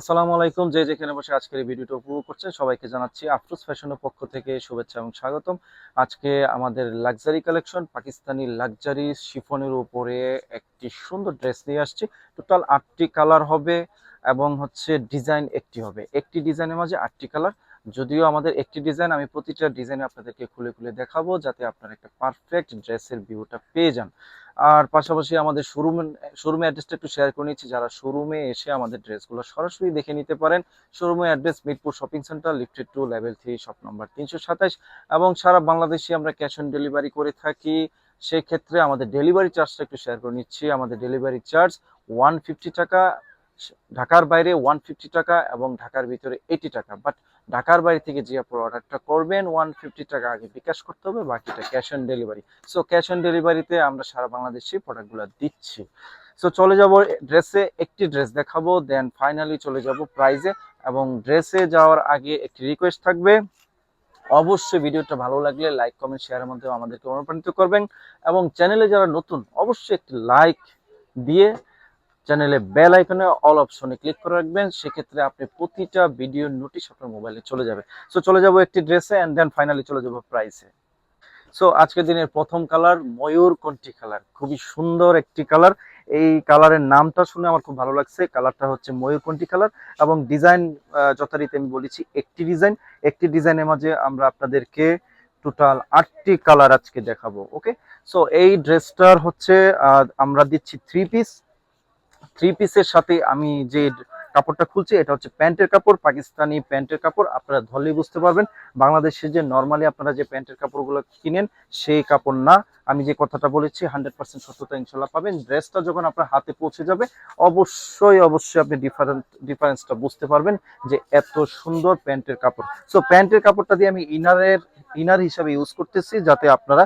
আসসালামু আলাইকুম। যে যেখানে বসে আজকের এই ভিডিওটা উপভোগ করছেন, সবাইকে জানাচ্ছি আফরোজ ফ্যাশনের পক্ষ থেকে শুভেচ্ছা এবং স্বাগতম। আজকে আমাদের লাক্সারি কালেকশন, পাকিস্তানি লাক্সারি শিফনের উপরে একটি সুন্দর ড্রেস নিয়ে আসছি। টোটাল আটটি কালার হবে এবং হচ্ছে ডিজাইন একটি হবে। একটি ডিজাইনের মাঝে আটটি কালার। যদিও আমাদের একটি ডিজাইন, আমি প্রতিটা ডিজাইন আপনাদেরকে খুলে খুলে দেখাবো যাতে আপনারা একটা পারফেক্ট ড্রেসের ভিউটা পেয়ে যান। আর পাশাপাশি আমাদের শোরুম শোরুমে অ্যাড্রেসটা একটু শেয়ার করে নিচ্ছি। যারা শোরুমে এসে আমাদের ড্রেসগুলো সরাসরি দেখে নিতে পারেন শোরুমের address Mirpur shopping centre lifted two level three shop number তিনশো সাতাশ। এবং সারা বাংলাদেশে আমরা ক্যাশ অন ডেলিভারি করে থাকি। সেক্ষেত্রে আমাদের ডেলিভারি চার্জটা একটু শেয়ার করে নিচ্ছি। আমাদের ডেলিভারি চার্জ ওয়ান ফিফটি টাকা। ঢাকার বাইরে ওয়ান ফিফটি টাকা এবং ঢাকার ভিতরে এইটি টাকা। বাট ঢাকার বাইরে থেকে যে আপনার অর্ডারটা করবেন ওয়ান ফিফটি টাকা আগে বিকাশ করতে হবে, বাকিটা cash on delivery so cash on ডেলিভারিতে আমরা সারা বাংলাদেশে প্রোডাক্টগুলো দিচ্ছি। সো চলে যাব ড্রেসে একটি ড্রেস দেখাবো দেন ফাইনালি চলে যাব প্রাইজে এবং ড্রেসে যাওয়ার আগে একটি রিকোয়েস্ট থাকবে। অবশ্যই ভিডিওটা ভালো লাগলে লাইক কমেন্ট শেয়ারের মাধ্যমে আমাদেরকে অনুপ্রাণিত করবেন। এবং চ্যানেলে যারা নতুন, অবশ্যই একটি লাইক দিয়ে চ্যানেলে বেল আইকনে অল অপশনে ক্লিক করে রাখবেন, সেক্ষেত্রে আপনি প্রতিটা ভিডিও নোটিশ আপনার মোবাইলে চলে যাবে। সো চলে যাব একটি ড্রেসে অ্যান্ড দেন ফাইনালি চলে যাব প্রাইসে সো আজকের দিনের প্রথম কালার ময়ূর কন্টি কালার খুবই সুন্দর একটি কালার এই কালারের নামটা শুনে আমার খুব ভালো লাগছে। কালারটা হচ্ছে ময়ূর ময়ূরকণ্ঠী কালার এবং ডিজাইন যথারীতি আমি বলেছি একটি ডিজাইন একটি ডিজাইনের মাঝে আমরা আপনাদেরকে টোটাল আটটি কালার আজকে দেখাবো ওকে সো এই ড্রেসটার হচ্ছে আমরা দিচ্ছি থ্রি পিস থ্রি পিসের সাথে আমি যে কাপড়টা খুলছি, এটা হচ্ছে প্যান্টের কাপড়, পাকিস্তানি প্যান্টের কাপড়। আপনারা ধরলেই বুঝতে পারবেন, বাংলাদেশে যে নর্মালি আপনারা যে প্যান্টের কাপড়গুলো কিনেন, সেই কাপড় না। আমি যে কথাটা বলেছি হান্ড্রেড পার্সেন্ট সত্যতা ইনশাল্লাহ পাবেন। ড্রেসটা যখন আপনার হাতে পৌঁছে যাবে, অবশ্যই অবশ্যই আপনি ডিফারেন্ট ডিফারেন্সটা বুঝতে পারবেন যে এত সুন্দর প্যান্টের কাপড়। সো প্যান্টের কাপড়টা দিয়ে আমি ইনারের ইনার হিসাবে ইউজ করতেছি, যাতে আপনারা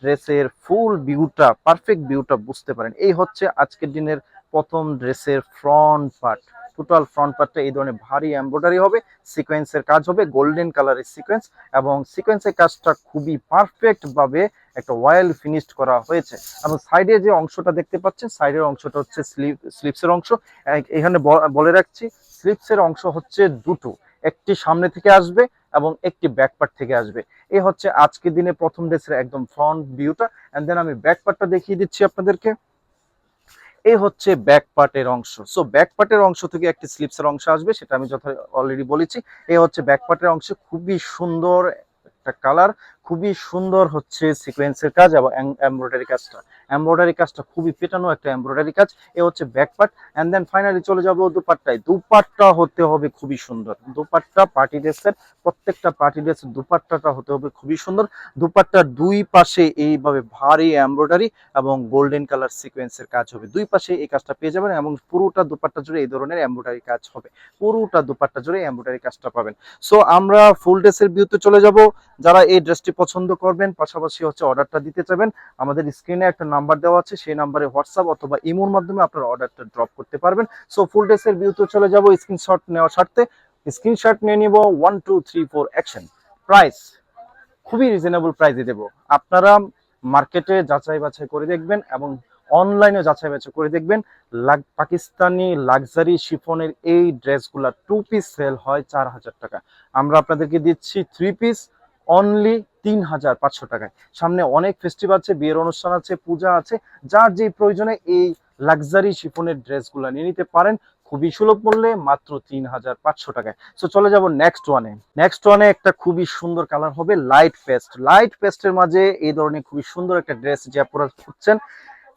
ড্রেসের ফুল ভিউটা পারফেক্ট ভিউটা বুঝতে পারেন। এই হচ্ছে আজকের দিনের প্রথম ড্রেসের ফ্রন্ট পার্ট টোটাল ফ্রন্ট পার্টটা এই ধরনের ভারী এমব্রয়ডারি হবে সিকোয়েন্সের কাজ হবে গোল্ডেন কালারের সিকোয়েন্স এবং সিকোয়েন্সের কাজটা খুবই পারফেক্ট ভাবে একটা ওয়েল ফিনিশড করা হয়েছে। এবং সাইডে যে অংশটা দেখতে পাচ্ছেন সাইডের অংশটা হচ্ছে স্লিপ স্লিপসের অংশ। এখানে বলে রাখছি স্লিপসের অংশ হচ্ছে দুটো, একটি সামনে থেকে আসবে এবং একটি ব্যাক পার্ট থেকে আসবে। এ হচ্ছে আজকের দিনে প্রথম ড্রেসের একদম ফ্রন্ট ভিউটা এন্ড দেন আমি ব্যাক পার্টটা দেখিয়ে দিচ্ছি আপনাদেরকে। এই হচ্ছে ব্যাক পার্টের অংশ। সো ব্যাক পার্টের অংশ থেকে একটি স্লিপসের অংশ আসবে, সেটা আমি যথা অলরেডি বলেছি। এই হচ্ছে ব্যাক পার্টের অংশ, খুবই সুন্দর একটা কালার খুবই সুন্দর হচ্ছে সিকোয়েন্সের কাজ এবং এমব্রয়ডারি কাজটা। এমব্রয়ডারি কাজটা খুবই পেটানো একটা এমব্রয়ডারি কাজ, এ হচ্ছে back part and then finally চলে যাব দুপাট্টায়। দুপাট্টা হতে হবে খুবই সুন্দর। দুপাট্টা পার্টি ড্রেসের প্রত্যেকটা পার্টি ড্রেসের দুপাট্টাটা হতে হবে খুবই সুন্দর। দুপাট্টার দুই পাশে এইভাবে ভারী এমব্রয়ডারি এবং গোল্ডেন কালার সিকোয়েন্সের কাজ হবে। দুই পাশে এই কাজটা পেয়ে যাবেন এবং পুরোটা দুপাট্টা জুড়ে এই ধরনের এমব্রয়ডারি কাজ হবে। পুরোটা দুপাট্টা জুড়ে এমব্রয়ডারি কাজটা পাবেন। সো আমরা ফুল ড্রেসের ভিউতে চলে যাব। যারা এই ড্রেসটি পছন্দ করবেন, পাশাপাশি হচ্ছে অর্ডারটা দিতে চাবেন আমাদের স্ক্রিনে একটা নাম্বার দেওয়া আছে, সেই নাম্বারে হোয়াটসঅ্যাপ অথবা ইমোর মাধ্যমে আপনারা অর্ডারটা ড্রপ করতে পারবেন। সো ফুল ড্রেসের ভিউতে চলে যাব স্ক্রিনশট নেওয়ার স্বার্থে। স্ক্রিনশট নিয়ে নিব one two three four action price খুবই রিজনেবল প্রাইসে দেব। আপনারা মার্কেটে যাচাই বাছাই করে দেখবেন এবং অনলাইনে যাচাই বাছাই করে দেখবেন। পাকিস্তানি লাক্সারি শিফনের এই ড্রেসগুলা টু পিস সেল হয় চার হাজার টাকা। আমরা আপনাদেরকে দিচ্ছি থ্রি পিস অনলি তিন হাজার পাঁচশো টাকায়। সামনে অনেক ফেস্টিভ্যাল আছে, বিয়ের অনুষ্ঠান আছে, পূজা আছে, যার যে প্রয়োজনে এই লাক্সারি শিফনের ড্রেসগুলো নিয়ে নিতে পারেন, খুবই সুলভ মূল্যে মাত্র তিন হাজার পাঁচশো টাকায়। সো চলে যাব নেক্সট ওয়ানে নেক্সট ওয়ানে একটা খুবই সুন্দর কালার হবে লাইট পেস্ট লাইট পেস্টের মাঝে এই ধরনের খুবই সুন্দর একটা ড্রেস যে আপনারা খুঁজছেন,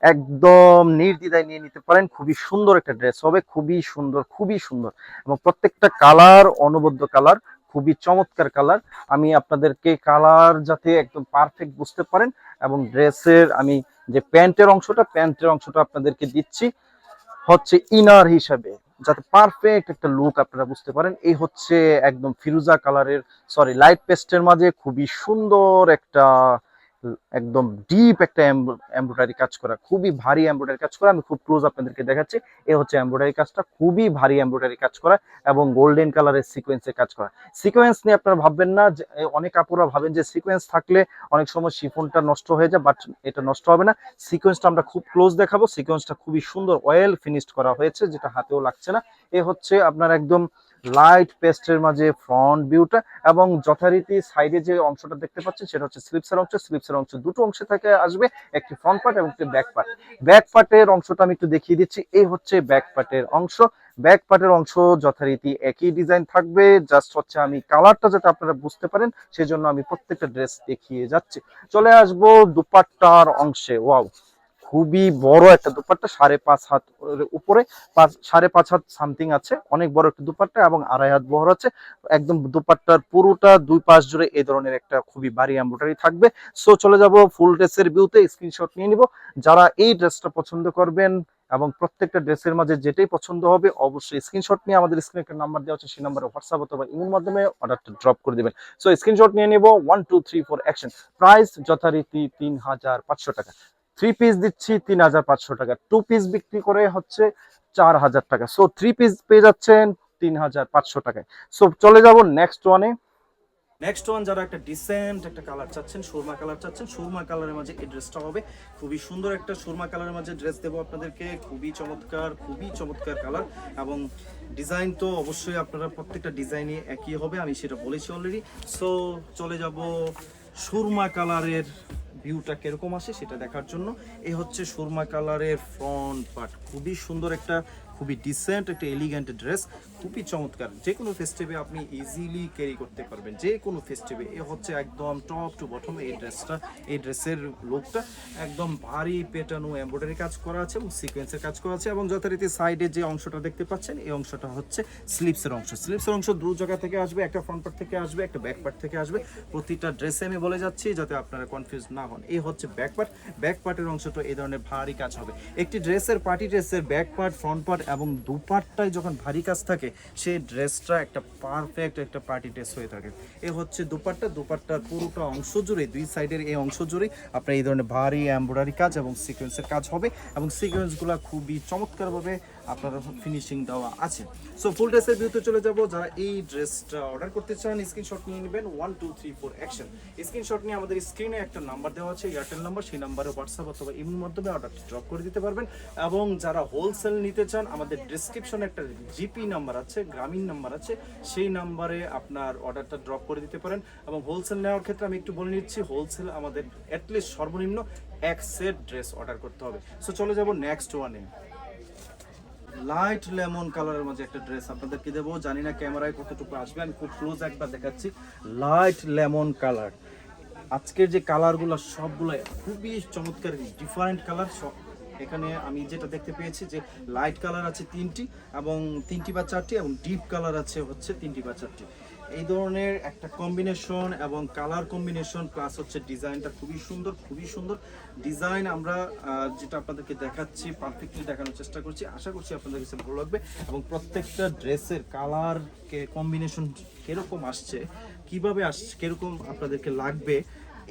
একদম নির্দ্বিধায় নিয়ে নিতে পারেন, খুবই সুন্দর একটা ড্রেস হবে, খুবই সুন্দর খুবই সুন্দর। এবং প্রত্যেকটা কালার অনবদ্য কালার খুবই চমৎকার কালার। আমি আপনাদেরকে কালার যাতে একদম পারফেক্ট বুঝতে পারেন এবং ড্রেসের আমি যে প্যান্টের অংশটা প্যান্টের অংশটা আপনাদেরকে দিচ্ছি হচ্ছে ইনার হিসাবে। যাতে পারফেক্ট একটা লুক আপনারা বুঝতে পারেন। এই হচ্ছে একদম ফিরুজা কালারের সরি লাইট পেস্টের মাঝে খুবই সুন্দর একটা একদম ডিপ একটা এমব্রয়ডারি কাজ করা, খুবই ভারী এমব্রয়ডারি কাজ করা। আমি খুব ক্লোজ আপনাদেরকে দেখাচ্ছি। এ হচ্ছে এমব্রয়ডারি কাজটা, খুবই ভারী এমব্রয়ডারি কাজ করা এবং গোল্ডেন কালারের সিকোয়েন্সে কাজ করা। সিকোয়েন্স নিয়ে আপনারা ভাববেন না যে অনেক আপুরা ভাবেন যে সিকোয়েন্স থাকলে অনেক সময় শিফনটা নষ্ট হয়ে যায় বাট এটা নষ্ট হবে না। সিকোয়েন্সটা আমরা খুব ক্লোজ দেখাবো। সিকোয়েন্সটা খুবই সুন্দর অয়েল ফিনিশড করা হয়েছে, যেটা হাতেও লাগছে না। এ হচ্ছে আপনার একদম লাইট পেস্টের মাঝে ফ্রন্ট ভিউটা এবং যথারীতি সাইডে যে অংশটা দেখতে পাচ্ছেন, সেটা হচ্ছে স্লিপসের অংশ। স্লিপসের অংশ দুটো অংশে থেকে, আসবে একটি ফ্রন্ট পার্ট এবং একটি ব্যাক পার্ট। ব্যাক পার্টের অংশটা আমি একটু দেখিয়ে দিচ্ছি। এই হচ্ছে ব্যাক পার্টের অংশ। ব্যাক পার্টের অংশ যথারীতি একই ডিজাইন থাকবে। জাস্ট হচ্ছে আমি কালারটা যাতে আপনারা বুঝতে পারেন, সেজন্য আমি প্রত্যেকটা ড্রেস দেখিয়ে যাচ্ছি। চলে আসব দুপাট্টার অংশে। ওয়াও! খুবই বড় একটা দুপাট্টা, সাড়ে পাঁচ হাত উপরে, পাঁচ, সাড়ে পাঁচ হাত সামথিং আছে, অনেক বড় একটা দুপাট্টা এবং আড়াই হাত বহর আছে। একদম দুপাট্টার পুরোটা দুই পাশ জুড়ে এই ধরনের একটা খুবই ভারী এমব্রয়ডারি থাকবে। সো চলে যাব ফুল ড্রেসের ভিউতে স্ক্রিনশট নিয়ে নিব। যারা এই ড্রেসটা পছন্দ করবেন এবং প্রত্যেকটা ড্রেসের মাঝে যেটাই পছন্দ হবে, অবশ্যই স্ক্রিনশট নিয়ে আমাদের স্ক্রিনে একটা নাম্বার দেওয়া আছে, সেই নাম্বারে হোয়াটসঅ্যাপ অথবা ইমোর মাধ্যমে অর্ডারটা ড্রপ করে দিবেন। সো স্ক্রিনশট নিয়ে নেব one two three four action price যথারীতি তিন হাজার পাঁচশো টাকা। থ্রি পিস দিচ্ছি তিন হাজার পাঁচশো টাকা। টু পিস বিক্রি করে হচ্ছে চার হাজার টাকা। সো থ্রি পিস পেয়ে যাচ্ছেন তিন হাজার পাঁচশো টাকায়। সো চলে যাব নেক্সট ওয়ানে নেক্সট ওয়ান যারা একটা ডিসেন্ট একটা কালার চাচ্ছেন, সুরমা কালার চাচ্ছেন, সুরমা কালারের মাঝে এই ড্রেসটা হবে। খুবই সুন্দর একটা সুরমা কালারের মাঝে ড্রেস দেবো আপনাদেরকে। খুবই চমৎকার খুবই চমৎকার কালার এবং ডিজাইন তো অবশ্যই আপনারা প্রত্যেকটা ডিজাইনই একই হবে, আমি সেটা বলেছি অলরেডি সো চলে যাব সুরমা কালারের ভিউটা কীরকম আসে সেটা দেখার জন্য। এই হচ্ছে সুরমা কালারের ফ্রন্ট পার্ট খুবই সুন্দর একটা, খুবই ডিসেন্ট একটা এলিগ্যান্ট ড্রেস খুবই চমৎকার। যে কোনো ফেস্টিভে আপনি ইজিলি ক্যারি করতে পারবেন। যে কোনো ফেস্টিভে এ হচ্ছে একদম টপ টু বটম এই ড্রেসটা এই ড্রেসের লুকটা একদম ভারী পেটানো এমব্রয়ডারি কাজ করা আছে এবং সিকোয়েন্সের কাজ করা আছে এবং যথারীতি সাইডে যে অংশটা দেখতে পাচ্ছেন, এই অংশটা হচ্ছে স্লিপসের অংশ। স্লিপসের অংশ দু জায়গা থেকে আসবে, একটা ফ্রন্ট পার্ট থেকে আসবে, একটা ব্যাক পার্ট থেকে আসবে। প্রতিটা ড্রেসে আমি বলে যাচ্ছি যাতে আপনারা কনফিউজ না হন এই হচ্ছে ব্যাক পার্ট ব্যাক পার্টের অংশটা এই ধরনের ভারী কাজ হবে। একটি ড্রেসের পার্টি ড্রেসের ব্যাক পার্ট ফ্রন্ট পার্ট এবং দুপাটটায় যখন ভারী কাজ থাকে, সেই ড্রেসটা একটা পারফেক্ট একটা পার্টি ড্রেস হয়ে থাকে। এ হচ্ছে দুপাট্টা। দুপাট্টার পুরোটা অংশ জুড়ে, দুই সাইডের এই অংশ জুড়ে আপনার এই ধরনের ভারী এমব্রয়ডারি কাজ এবং সিকোয়েন্সের কাজ হবে। এবং সিকোয়েন্সগুলো খুবই চমৎকারভাবে আপনার ফিনিশিং দেওয়া আছে। সো ফুল ড্রেসের ভিউতে চলে যাব। যারা এই ড্রেসটা অর্ডার করতে চান স্ক্রিনশট নিয়ে নেবেন। One two three four action screenshot নিয়ে আমাদের স্ক্রিনে একটা নাম্বার দেওয়া আছে। এয়ারটেল নাম্বার সেই নাম্বারে হোয়াটসঅ্যাপ অথবা ইমেল মাধ্যমে অর্ডারটা ড্রপ করে দিতে পারবেন। এবং যারা হোলসেল নিতে চান, আমাদের ডিসক্রিপশনে একটা জিপি নাম্বার আছে, গ্রামীণ নাম্বার আছে। সেই নাম্বারে আপনার অর্ডারটা ড্রপ করে দিতে পারেন। এবং হোলসেল নেওয়ার ক্ষেত্রে আমি একটু বলে নিচ্ছি হোলসেল আমাদের অ্যাটলিস্ট সর্বনিম্ন এক সেট ড্রেস অর্ডার করতে হবে। সো চলে যাব নেক্সট ওয়ানে লাইট লেমন কালারের মাঝে একটা ড্রেস আপনাদেরকে দেবো। জানি না ক্যামেরায় কতটুকু আসবে, আমি খুব ক্লোজ একবার দেখাচ্ছি। লাইট লেমন কালার আজকের যে কালারগুলো সবগুলো খুবই চমৎকার ডিফারেন্ট কালার সব এখানে আমি যেটা দেখতে পেয়েছি যে লাইট কালার আছে তিনটি এবং তিনটি বা চারটি এবং ডিপ কালার আছে হচ্ছে তিনটি বা চারটি। এই ধরনের একটা কম্বিনেশন এবং কালার কম্বিনেশন প্লাস হচ্ছে ডিজাইনটা খুবই সুন্দর খুবই সুন্দর। ডিজাইন আমরা যেটা আপনাদেরকে দেখাচ্ছি পারফেক্টলি দেখানোর চেষ্টা করছি। আশা করছি আপনাদের কাছে ভালো লাগবে এবং প্রত্যেকটা ড্রেসের কালার কম্বিনেশন কীরকম আসছে, কীভাবে আসছে কীরকম আপনাদেরকে লাগবে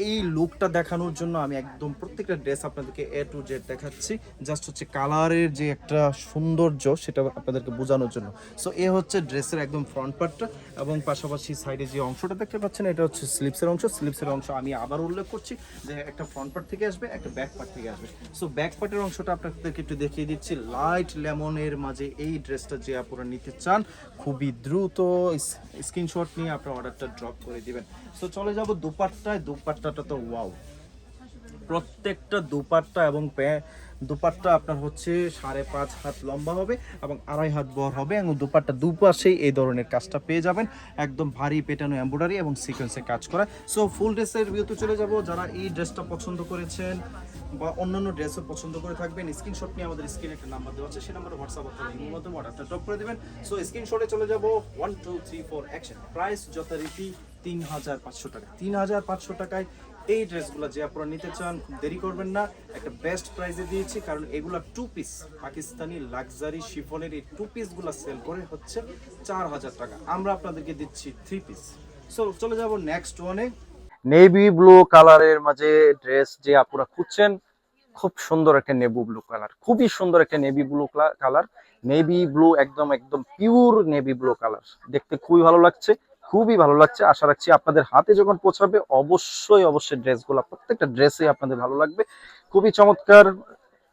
এই লুকটা দেখানোর জন্য আমি একদম প্রত্যেকটা ড্রেস আপনাদেরকে এ টু জেড দেখাচ্ছি। জাস্ট হচ্ছে কালারের যে একটা সৌন্দর্য, সেটা আপনাদেরকে বোঝানোর জন্য। সো এ হচ্ছে ড্রেসের একদম ফ্রন্ট পার্টটা এবং পাশাপাশি সাইডে যে অংশটা দেখতে পাচ্ছেন, এটা হচ্ছে স্লিপসের অংশ। স্লিপসের অংশ আমি আবার উল্লেখ করছি যে একটা ফ্রন্ট পার্ট থেকে আসবে, একটা ব্যাক পার্ট থেকে আসবে। সো ব্যাক পার্টের অংশটা আপনাদেরকে একটু দেখিয়ে দিচ্ছি। লাইট লেমনের মাঝে এই ড্রেসটা যে আপনারা নিতে চান, খুবই দ্রুত স্ক্রিনশট নিয়ে আপনার অর্ডারটা ড্রপ করে দিবেন। সো চলে যাব দুপাট্টায়। দুপাট্টাটা তো ওয়াও। প্রত্যেকটা দুপাট্টা এবং দুপাট্টা আপনার হচ্ছে সাড়ে পাঁচ হাত লম্বা হবে এবং আড়াই হাত বর হবে এবং দুপাট্টা দুপাশেই এই ধরনের কাজটা পেয়ে যাবেন। একদম ভারী পেটানো এম্ব্রয়ডারি এবং সিকোয়েন্সে কাজ করা। সো ফুল ড্রেসের ভিউতে চলে যাব। যারা এই ড্রেসটা পছন্দ করেছেন বা অন্যান্য ড্রেসও পছন্দ করে থাকবেন স্ক্রিনশট নিয়ে আমাদের স্ক্রিনে একটা নাম্বার দেওয়া আছে। সেই নাম্বারে হোয়াটসঅ্যাপ অথবা ইমেল মাধ্যমে অর্ডারটা ড্রপ করে দেবেন। সো স্ক্রিনশটে চলে যাব। One two three four action price যথারীতি তিন হাজার পাঁচশো টাকা। তিন হাজার পাঁচশো টাকায় এই ড্রেসগুলো যে আপনারা নিতে চান দেরি করবেন না। একটা বেস্ট প্রাইসে দিয়েছি, কারণ এগুলা টু পিস পাকিস্তানি লাক্সারি শিফনের এই টু পিসগুলো সেল করে হচ্ছে চার হাজার টাকা। আমরা আপনাদেরকে দিচ্ছি থ্রি পিস সো চলে যাব নেক্সট ওয়ানে নেভি ব্লু কালারের মাঝে ড্রেস যে আপুরা খুঁজছেন, খুব সুন্দর একটা নেভি ব্লু কালার খুবই সুন্দর একটা navy blue colour navy blue একদম একদম পিওর নেভি ব্লু কালার দেখতে খুবই ভালো লাগছে। খুবই ভালো লাগছে। আশা রাখছি আপনাদের হাতে যখন পৌঁছাবে, অবশ্যই অবশ্যই ড্রেসগুলো, প্রত্যেকটা ড্রেসই আপনাদের ভালো লাগবে। খুবই চমৎকার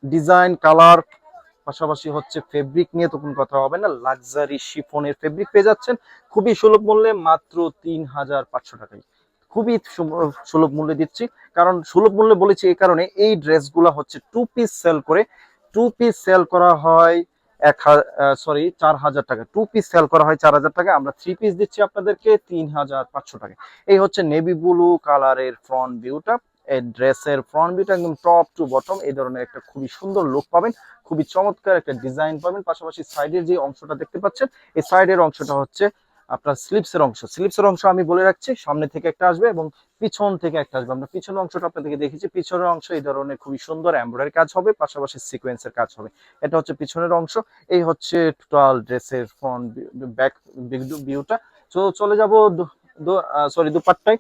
ডিজাইন, কালার, পাশাপাশি হচ্ছে ফেব্রিক নিয়ে তো কোনো কথা হবে না, লাক্সারি শিফনের ফেব্রিক পেয়ে যাচ্ছেন। খুবই সুলভ মূল্যে মাত্র তিন হাজার পাঁচশো টাকায়। খুবই সুলভ মূল্যে দিচ্ছি। কারণ সুলভ মূল্যে বলেছি এই কারণে এই ড্রেসগুলো হচ্ছে টু পিস সেল করে। টু পিস সেল করা হয় এক সরি চার হাজার টাকা। টু পিস সেল করা হয় চার হাজার টাকা। আমরা থ্রি পিস দিচ্ছি আপনাদেরকে তিন হাজার পাঁচশো টাকা। এই হচ্ছে নেভি ব্লু কালারের ফ্রন্ট ভিউটা এই ড্রেসের ফ্রন্ট ভিউটা একদম টপ টু বটম এই ধরনের একটা খুবই সুন্দর লুক পাবেন। খুবই চমৎকার একটা ডিজাইন পাবেন। পাশাপাশি সাইডের যে অংশটা দেখতে পাচ্ছেন, এই সাইডের অংশটা হচ্ছে আপনার স্লিপসের অংশ। স্লিপসের অংশ আমি বলে রাখছি, সামনে থেকে একটা আসবে এবং পিছন থেকে একটা আসবে। আমরা পিছনের অংশটা আপনাদেরকে দেখেছি পিছনের অংশ এই ধরনের খুবই সুন্দর এমব্রয়ডারি কাজ হবে, পাশাপাশি সিকোয়েন্সের কাজ হবে। এটা হচ্ছে পিছনের অংশ। এই হচ্ছে টোটাল ড্রেসের ফ্রন্ট ব্যাক ভিউটা তো চলে যাব সরি দুপাট্টায়।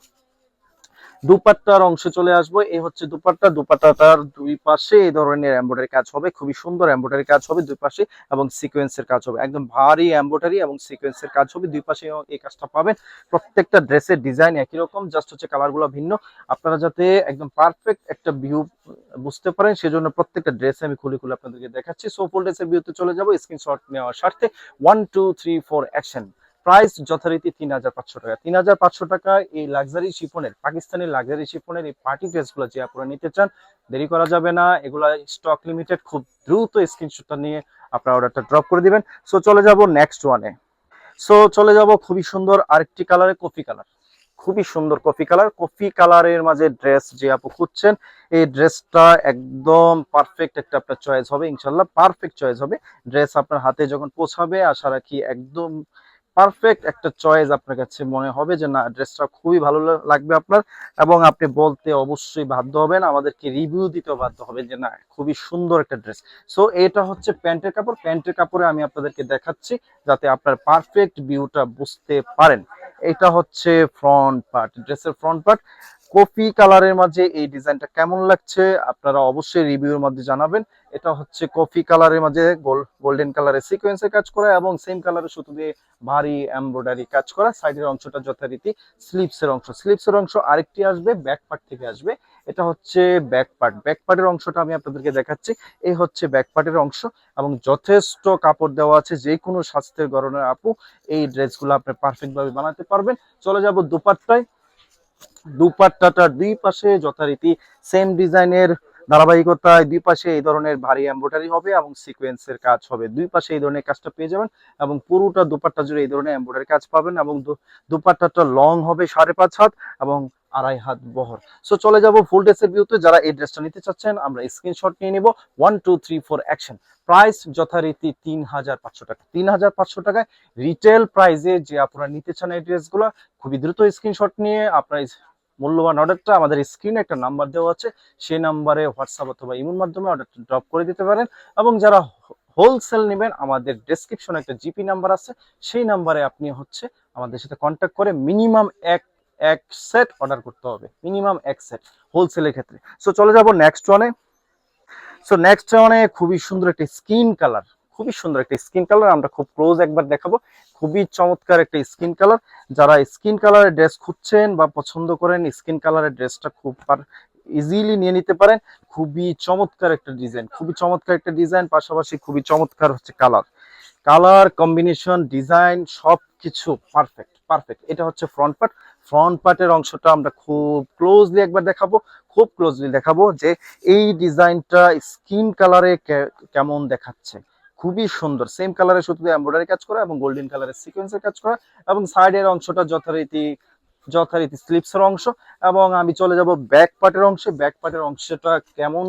দুপাট্টার অংশ চলে আসব। এই হচ্ছে দুপাট্টা। দুপাট্টাটার দুই পাশে এই ধরনের এমব্রয়ডারি কাজ হবে। খুবই সুন্দর এমব্রয়ডারি কাজ হবে দুই পাশে এবং সিকোয়েন্সের কাজ হবে। একদম ভারী এমব্রয়ডারি এবং সিকোয়েন্সের কাজ হবে। দুই পাশে এই কাজটা পাবেন। প্রত্যেকটা ড্রেসের ডিজাইন একই রকম জাস্ট হচ্ছে কালারগুলো ভিন্ন। আপনারা যাতে একদম পারফেক্ট একটা ভিউ বুঝতে পারেন, সেজন্য প্রত্যেকটা ড্রেস আমি খুলে খুলে আপনাদেরকে দেখাচ্ছি। সো ফুল ড্রেসের ভিউতে চলে যাব। স্ক্রিনশট নেওয়ার স্বার্থে one two three four action price যথারীতি তিন হাজার পাঁচশো টাকা। তিন হাজার পাঁচশো টাকা এই লাক্সারি শিফনের, পাকিস্তানি লাক্সারি শিফনের এই পার্টি ড্রেসগুলো যে আপনারা নিতে চান, দেরি করা যাবে না। এগুলা স্টক লিমিটেড খুব দ্রুত স্ক্রিনশটটা নিয়ে আপনারা অর্ডারটা ড্রপ করে দিবেন। সো চলে যাব নেক্সট ওয়ানে সো চলে যাব খুবই সুন্দর আরেকটি কালারে কফি কালার খুবই সুন্দর কফি কালার কফি কালারের মাঝে ড্রেস যে আপু খুঁজছেন, এই ড্রেসটা একদম পারফেক্ট একটা আপনার চয়েস হবে, ইনশাল্লাহ পারফেক্ট চয়েস হবে। ড্রেস আপনার হাতে যখন পৌঁছাবে, আশা রাখি একদম পারফেক্ট একটা চয়েস আপনার কাছে মনে হবে যে, না ড্রেসটা খুবই ভালো লাগবে আপনার। এবং আপনি বলতে অবশ্যই বাধ্য হবেন, আমাদেরকে রিভিউ দিতে বাধ্য হবে যে, না, খুবই সুন্দর একটা ড্রেস সো এটা হচ্ছে প্যান্টের কাপড়। প্যান্টের কাপড়ে আমি আপনাদেরকে দেখাচ্ছি যাতে আপনার পারফেক্ট ভিউটা বুঝতে পারেন। এটা হচ্ছে ফ্রন্ট পার্ট ড্রেসের ফ্রন্ট পার্ট কফি কালারের মাঝে এই ডিজাইনটা কেমন লাগছে আপনারা অবশ্যই রিভিউর মধ্যে জানাবেন। এটা হচ্ছে কফি কালারের মাঝে গোল্ডেন কালারের সিকোয়েন্সের কাজ করা এবং সেম কালারের সুতো দিয়ে ভারী এমব্রয়ডারি কাজ করা। সাইডের অংশটা যথারীতি স্লিপসের অংশ। স্লিপসের অংশ আরেকটি আসবে ব্যাক পার্ট থেকে আসবে। এটা হচ্ছে ব্যাক পার্ট ব্যাক পার্টের অংশটা আমি আপনাদেরকে দেখাচ্ছি। এই হচ্ছে ব্যাক পার্টের অংশ এবং যথেষ্ট কাপড় দেওয়া আছে যে কোনো স্বাস্থ্যের গরনের আপু। এই ড্রেসগুলো আপনি পারফেক্ট ভাবে বানাতে পারবেন। চলে যাব দুপাট্টায়। দুপাট্টাটার দুই পাশে যথারীতি সেম ডিজাইনের ধারাবাহিকতায় দুই পাশে এই ধরনের ভারী এমব্রয়ডারি হবে এবং সিকোয়েন্সের কাজ হবে। দুই পাশে এই ধরনের কাজটা পেয়ে যাবেন এবং পুরোটা দুপাট্টা জুড়ে এই ধরনের এমব্রয়ডারি কাজ পাবেন এবং দুপাট্টাটা লং হবে সাড়ে পাঁচ হাত এবং আড়াই হাত বহর। সো চলে যাব ফুল ড্রেসের ভিউতে যারা এই ড্রেসটা নিতে চাচ্ছেন, আমরা স্ক্রিনশট নিয়ে নিব। One two three four action price যথারীতি তিন হাজার পাঁচশো টাকা। তিন হাজার পাঁচশো টাকায় রিটেল প্রাইসে যে আপনারা নিতে চান এই ড্রেসগুলো খুবই দ্রুত স্ক্রিনশট নিয়ে আপনার মূল্যবান অর্ডারটা আমাদের স্ক্রিনে একটা নাম্বার দেওয়া আছে। সেই নাম্বারে হোয়াটসঅ্যাপ অথবা ইমোর মাধ্যমে অর্ডারটা ড্রপ করে দিতে পারেন। এবং যারা হোলসেল নেবেন, আমাদের ডেসক্রিপশনে একটা জিপি নাম্বার আছে। সেই নাম্বারে আপনি হচ্ছে আমাদের সাথে কন্ট্যাক্ট করে মিনিমাম এক এক সেট অর্ডার করতে হবে মিনিমাম এক সেট হোলসেলের ক্ষেত্রে। সো চলে যাব নেক্সট ওয়ানে সো নেক্সট ওয়ানে খুবই সুন্দর একটা স্কিন কালার খুবই সুন্দর একটা স্কিন কালার আমরা খুব ক্লোজ একবার দেখাবো। খুবই চমৎকার একটা স্কিন কালার যারা স্কিন কালারের ড্রেস খুঁজছেন বা পছন্দ করেন স্কিন কালারের ড্রেসটা খুব পার ইজিলি নিয়ে নিতে পারেন। খুবই চমৎকার একটা ডিজাইন খুবই চমৎকার একটা ডিজাইন পাশাপাশি খুবই চমৎকার হচ্ছে কালার কালার কম্বিনেশন ডিজাইন সব কিছু পারফেক্ট পারফেক্ট এটা হচ্ছে ফ্রন্ট পার্ট ফ্রন্ট পার্টের অংশটা আমরা খুব ক্লোজলি একবার দেখাবো, খুব ক্লোজলি দেখাবো যে এই ডিজাইনটা স্কিন কালারে কেমন দেখাচ্ছে। খুবই সুন্দর সেম কালারের শুধু এমব্রয়ডারি কাজ করা এবং গোল্ডেন কালারের সিকোয়েন্সের কাজ করা এবং সাইডের অংশটা যথারীতি যথারীতি স্লিপসের অংশ এবং আমি চলে যাব ব্যাক পার্টের অংশে ব্যাক পার্টের অংশটা কেমন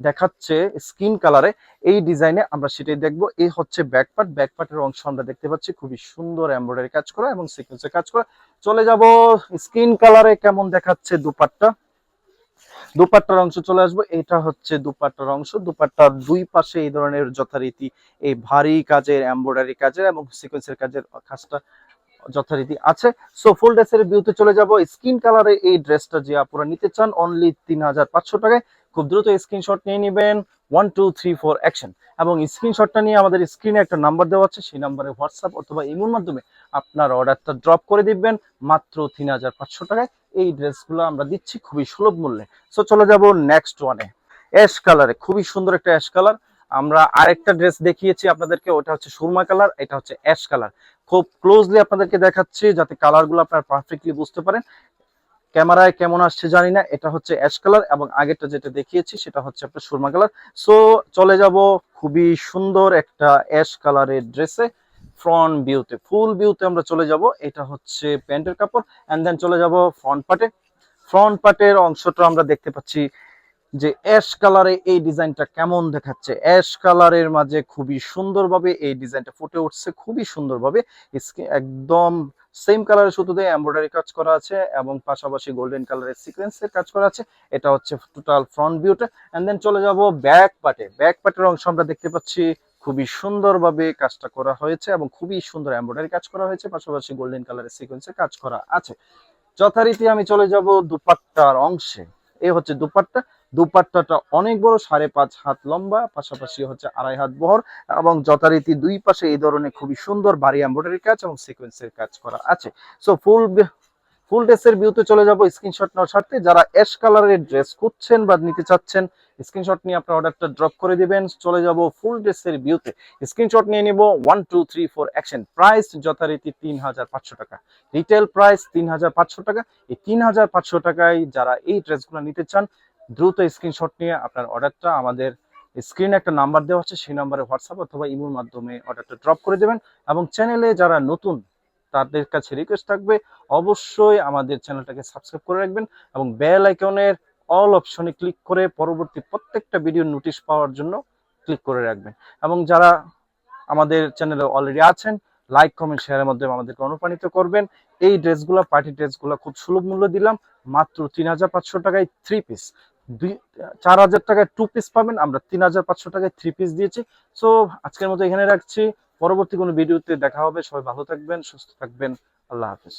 দেখাচ্ছে স্কিন কালারে, এই ডিজাইনে আমরা সেটাই দেখব। এই হচ্ছে ব্যাক পার্ট ব্যাক অংশ আমরা দেখতে পাচ্ছি। খুবই সুন্দর এমব্রয়ডারি কাজ করা এবং সিকোয়েন্সের কাজ করা। চলে যাব স্কিন কালারে কেমন দেখাচ্ছে দুপাট্টা। দুপাট্টার অংশ চলে আসব। এটা হচ্ছে দুপাট্টার অংশ। দুপাট্টার দুই পাশে এই ধরনের যথারীতি এই ভারী কাজের এমব্রয়ডারি কাজের এবং সিকোয়েন্সের কাজের কাজটা যথারীতি আছে। সো ফুল ড্রেসের ভিউতে চলে যাব। স্কিন কালারে এই ড্রেসটা যে আপনারা নিতে চান অনলি তিন হাজার পাঁচশো টাকায়। খুব দ্রুত স্ক্রিনশট নিয়ে নেবেন। One two three four action এবং স্ক্রিনশটটা নিয়ে আমাদের স্ক্রিনে একটা নাম্বার দেওয়া আছে, সেই নাম্বারে হোয়াটসঅ্যাপ অথবা ইমোর মাধ্যমে আপনার অর্ডারটা ড্রপ করে দিবেন। মাত্র তিন হাজার পাঁচশো টাকায় এই ড্রেসগুলো আমরা দিচ্ছি খুবই সুলভ মূল্যে। সো চলে যাব নেক্সট ওয়ানে অ্যাশ কালারে খুবই সুন্দর একটা অ্যাশ কালার আমরা আরেকটা ড্রেস দেখিয়েছি আপনাদেরকে, ওটা হচ্ছে সুরমা কালার এটা হচ্ছে অ্যাশ কালার খুব ক্লোজলি আপনাদেরকে দেখাচ্ছি যাতে কালারগুলো আপনারা পারফেক্টলি বুঝতে পারেন। ক্যামেরায় কেমন আসছে জানি না, এটা হচ্ছে অ্যাশ কালার এবং আগেরটা যেটা দেখিয়েছি সেটা হচ্ছে আপনার সুরমা কালার। সো চলে যাব খুবই সুন্দর একটা অ্যাশ কালারের ড্রেসে ফ্রন্ট ভিউতে ফুল ভিউতে আমরা চলে যাব, এটা হচ্ছে প্যান্টের কাপড় অ্যান্ড দেন চলে যাব ফ্রন্ট পার্টে ফ্রন্ট পার্টের অংশটা আমরা দেখতে পাচ্ছি যে অ্যাশ কালারে এই ডিজাইনটা কেমন দেখাচ্ছে। অ্যাশ কালারের মাঝে খুবই সুন্দরভাবে এই ডিজাইনটা ফুটে উঠছে, খুবই সুন্দরভাবে। একদম সেম কালারের সুতোতে এমব্রয়ডারি কাজ করা আছে এবং পাশাপাশি গোল্ডেন কালারের সিকোয়েন্সের কাজ করা আছে। এটা হচ্ছে টোটাল ফ্রন্ট ভিউটা এন্ড দেন চলে যাব ব্যাক পার্টে ব্যাক পার্টের অংশ আমরা দেখতে পাচ্ছি খুবই সুন্দরভাবে কাজটা করা হয়েছে এবং খুবই সুন্দর এমব্রয়ডারি কাজ করা হয়েছে, পাশাপাশি গোল্ডেন কালারের সিকোয়েন্সের কাজ করা আছে। যথারীতি আমি চলে যাব দুপাট্টার অংশে। এই হচ্ছে দুপাট্টা। দুপাট্টাটা অনেক বড়, সাড়ে পাঁচ হাত লম্বা, পাশাপাশি হচ্ছে আড়াই হাত বহর এবং যথারীতি দুই পাশে এই ধরনের খুবই সুন্দর বাড়ি এমব্রয়ডারি কাজ এবং সিকোয়েন্সের কাজ করা আছে। সো ফুল ফুল ড্রেসের ভিউতে চলে যাব স্ক্রিনশট নেওয়ার স্বার্থে। যারা অ্যাশ কালারের ড্রেস খুঁজছেন বা নিতে চাচ্ছেন স্ক্রিনশট নিয়ে আপনার অর্ডারটা ড্রপ করে দিবেন। চলে যাব ফুল ড্রেসের ভিউতে স্ক্রিনশট নিয়ে নিব one two three four action price যথারীতি তিন হাজার পাঁচশো টাকা। রিটেল প্রাইস তিন হাজার পাঁচশো টাকা। এই তিন হাজার পাঁচশো টাকায় যারা এই ড্রেসগুলো নিতে চান দ্রুত স্ক্রিনশট নিয়ে আপনার অর্ডারটা আমাদের স্ক্রিনে একটা নাম্বার দেওয়া হচ্ছে সেই নাম্বারে হোয়াটসঅ্যাপ অথবা ইমোর মাধ্যমে অর্ডারটা ড্রপ করে দেবেন এবং চ্যানেলে যারা নতুন, তাদের কাছে রিকোয়েস্ট থাকবে অবশ্যই আমাদের চ্যানেলটাকে সাবস্ক্রাইব করে রাখবেন এবং বেল আইকনের অল অপশনে ক্লিক করে পরবর্তী প্রত্যেকটা ভিডিও নোটিশ পাওয়ার জন্য ক্লিক করে রাখবেন। এবং যারা আমাদের চ্যানেলে অলরেডি আছেন লাইক কমেন্ট শেয়ারের মাধ্যমে আমাদেরকে অনুপ্রাণিত করবেন। এই ড্রেসগুলো পার্টি ড্রেসগুলো খুব সুলভ মূল্য দিলাম। মাত্র তিন হাজার পাঁচশো টাকায় থ্রি পিস দুই, চার হাজার টাকায় টু পিস পাবেন। আমরা তিন হাজার পাঁচশো টাকায় থ্রি পিস দিয়েছি। সো আজকের মতো এখানে রাখছি। পরবর্তী কোনো ভিডিওতে দেখা হবে। সবাই ভালো থাকবেন, সুস্থ থাকবেন। আল্লাহ হাফিজ।